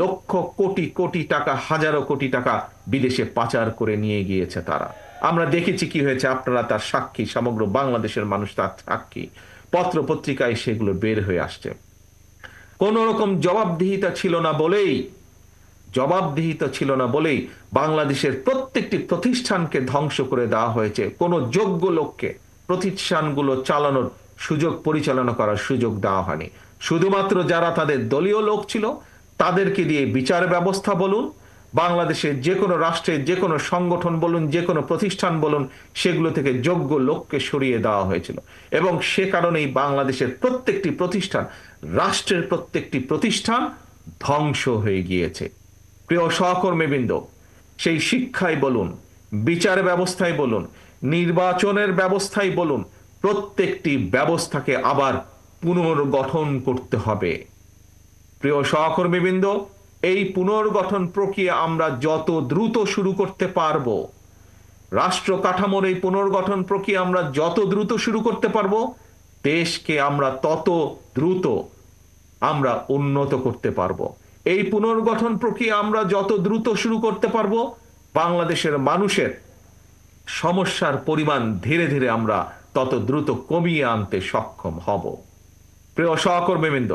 লক্ষ কোটি কোটি টাকা, হাজারো কোটি টাকা বিদেশে পাচার করে নিয়ে গিয়েছে তারা। আমরা দেখেছি কি হয়েছে, আপনারা তার সাক্ষী, সমগ্র বাংলাদেশের মানুষ তার সাক্ষী। পত্র পত্রিকায় সেগুলো বের হয়ে আসছে। কোন রকম জবাবদিহিতা ছিল না বলেই, জবাবদিহিতা ছিল না বলেই বাংলাদেশের প্রত্যেকটি প্রতিষ্ঠানকে ধ্বংস করে দেওয়া হয়েছে। কোনো যোগ্য লোককে প্রতিষ্ঠানগুলো চালানোর সুযোগ পরিচালনা করার সুযোগ দেওয়া হয়নি। শুধুমাত্র যারা তাদের দলীয় লোক ছিল তাদেরকে দিয়ে বিচার ব্যবস্থা বলুন, বাংলাদেশের যে কোনো রাষ্ট্রের যে কোনো সংগঠন বলুন, যে কোনো প্রতিষ্ঠান বলুন, সেগুলো থেকে যোগ্য লোককে সরিয়ে দেওয়া হয়েছিল। এবং সে কারণেই বাংলাদেশের প্রত্যেকটি প্রতিষ্ঠান, রাষ্ট্রের প্রত্যেকটি প্রতিষ্ঠান ধ্বংস হয়ে গিয়েছে। প্রিয় সহকর্মীবৃন্দ, সেই শিক্ষায় বলুন, বিচার ব্যবস্থায় বলুন, নির্বাচনের ব্যবস্থায় বলুন, প্রত্যেকটি ব্যবস্থাকে আবার পুনর্গঠন করতে হবে। প্রিয় সহকর্মীবৃন্দ, এই পুনর্গঠন প্রক্রিয়া আমরা যত দ্রুত শুরু করতে পারব, রাষ্ট্র কাঠামোর এই পুনর্গঠন প্রক্রিয়া আমরা যত দ্রুত শুরু করতে পারব, দেশকে আমরা তত দ্রুত আমরা উন্নত করতে পারব। এই পুনর্গঠন প্রক্রিয়া আমরা যত দ্রুত শুরু করতে পারব, বাংলাদেশের মানুষের সমস্যার পরিমাণ ধীরে ধীরে আমরা তত দ্রুত কমিয়ে আনতে সক্ষম হব। প্রিয় সহকর্মীবৃন্দ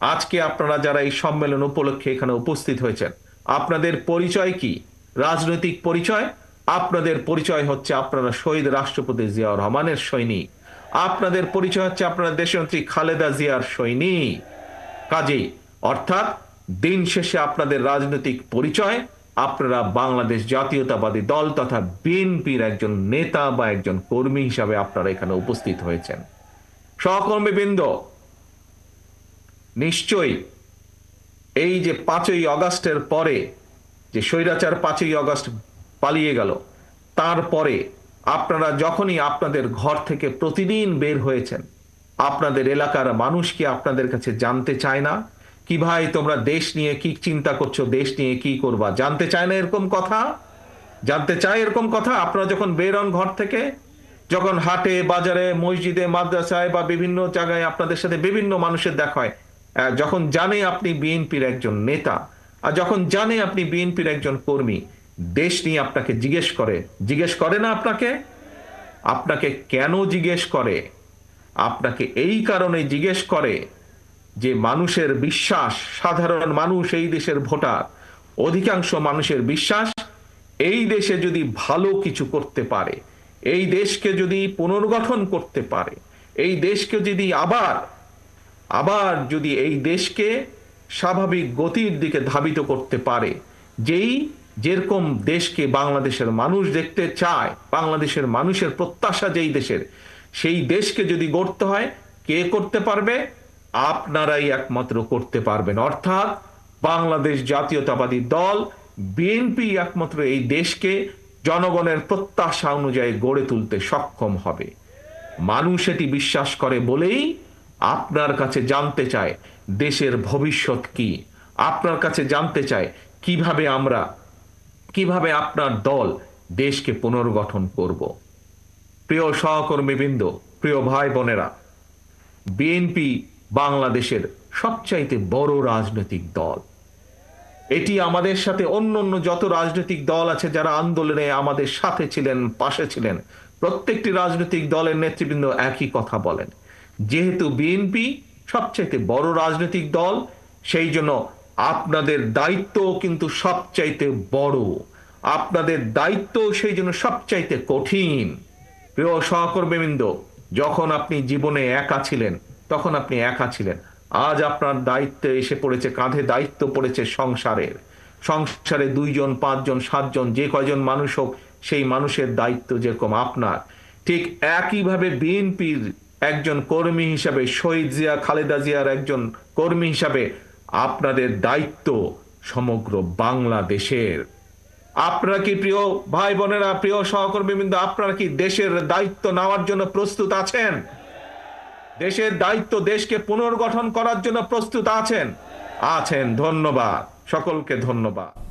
আজকে আপনারা যারা এই সম্মেলন উপলক্ষে এখানে উপস্থিত হয়েছেন, আপনাদের পরিচয় কি? রাজনৈতিক পরিচয়? আপনাদের পরিচয় হচ্ছে আপনারা শহীদ রাষ্ট্রপতি জিয়াউর রহমানের সৈনিক। আপনাদের পরিচয় হচ্ছে আপনারা দেশমন্ত্রী খালেদা জিয়ার সৈনিক। কাজেই, অর্থাৎ দিন শেষে আপনাদের রাজনৈতিক পরিচয়, আপনারা বাংলাদেশ জাতীয়তাবাদী দল তথা বিএনপির একজন নেতা বা একজন কর্মী হিসাবে আপনারা এখানে উপস্থিত হয়েছেন। সহকর্মীবৃন্দ নিশ্চয়ই। এই যে পাঁচই অগাস্টের পরে যে স্বৈরাচার পাঁচই অগাস্ট পালিয়ে গেল তারপরে আপনারা যখনই আপনাদের ঘর থেকে প্রতিদিন বের হয়েছেন আপনাদের এলাকার মানুষ কি আপনাদের কাছে জানতে চায় না? কি ভাই তোমরা দেশ নিয়ে কি চিন্তা করছ? দেশ নিয়ে কি করবা? জানতে চায় না এরকম কথা? জানতে চায় এরকম কথা? আপনারা যখন বের হন ঘর থেকে যখন হাটে বাজারে মসজিদে মাদ্রাসায় বা বিভিন্ন জায়গায় আপনাদের সাথে বিভিন্ন মানুষের দেখা আহ, যখন জানে আপনি বিএনপির একজন নেতা, আর যখন জানে আপনি বিএনপির একজন কর্মী, দেশ নিয়ে আপনাকে জিজ্ঞেস করে জিজ্ঞেস করে না আপনাকে? আপনাকে কেন জিজ্ঞেস করে? আপনাকে এই কারণে জিজ্ঞেস করে যে মানুষের বিশ্বাস, সাধারণ মানুষ এই দেশের ভোটার, অধিকাংশ মানুষের বিশ্বাস এই দেশে যদি ভালো কিছু করতে পারে, এই দেশকে যদি পুনর্গঠন করতে পারে, এই দেশকে যদি আবার আবার যদি এই দেশকে স্বাভাবিক গতির দিকে ধাবিত করতে পারে, যেই যেরকম দেশকে বাংলাদেশের মানুষ দেখতে চায়, বাংলাদেশের মানুষের প্রত্যাশা যেই দেশের, সেই দেশকে যদি গড়তে হয়, কে করতে পারবে? আপনারাই একমাত্র করতে পারবেন। অর্থাৎ বাংলাদেশ জাতীয়তাবাদী দল, বিএনপি একমাত্র এই দেশকে জনগণের প্রত্যাশা অনুযায়ী গড়ে তুলতে সক্ষম হবে। মানুষ এটি বিশ্বাস করে বলেই আপনার কাছে জানতে চায় দেশের ভবিষ্যৎ কি। আপনার কাছে জানতে চায় কীভাবে আমরা, কীভাবে আপনার দল দেশকে পুনর্গঠন করব। প্রিয় সহকর্মীবৃন্দ, প্রিয় ভাই বোনেরা বিএনপি বাংলাদেশের সবচাইতে বড় রাজনৈতিক দল। এটি আমাদের সাথে অন্য অন্য যত রাজনৈতিক দল আছে যারা আন্দোলনে আমাদের সাথে ছিলেন, পাশে ছিলেন, প্রত্যেকটি রাজনৈতিক দলের নেতৃবৃন্দ একই কথা বলেন। যেহেতু বিএনপি সবচাইতে বড় রাজনৈতিক দল, সেই জন্য আপনাদের দায়িত্ব কিন্তু সবচাইতে বড়। আপনাদের দায়িত্ব সেই জন্য সবচাইতে কঠিন। প্রিয় সহকর্মীবৃন্দ, যখন আপনি জীবনে একা ছিলেন, তখন আপনি একা ছিলেন। আজ আপনার দায়িত্বে এসে পড়েছে, কাঁধে দায়িত্ব পড়েছে সংসারের। সংসারে দুইজন, পাঁচজন, সাতজন, যে কয়জন মানুষ হোক, সেই মানুষের দায়িত্ব যেরকম আপনার। ঠিক একইভাবে বিএনপির একজন কর্মী হিসাবে শহীদ জিয়া, খালেদা জিয়ার একজন কর্মী হিসাবে আপনাদের দায়িত্ব সমগ্র বাংলাদেশের। আপনারা কি প্রিয় ভাই বোনেরা, প্রিয় সহকর্মী সহকর্মীবৃন্দ, আপনারা কি দেশের দায়িত্ব নেওয়ার জন্য প্রস্তুত আছেন? দেশের দায়িত্ব দেশকে পুনর্গঠন করার জন্য প্রস্তুত আছেন? আছেন, ধন্যবাদ। সকলকে ধন্যবাদ।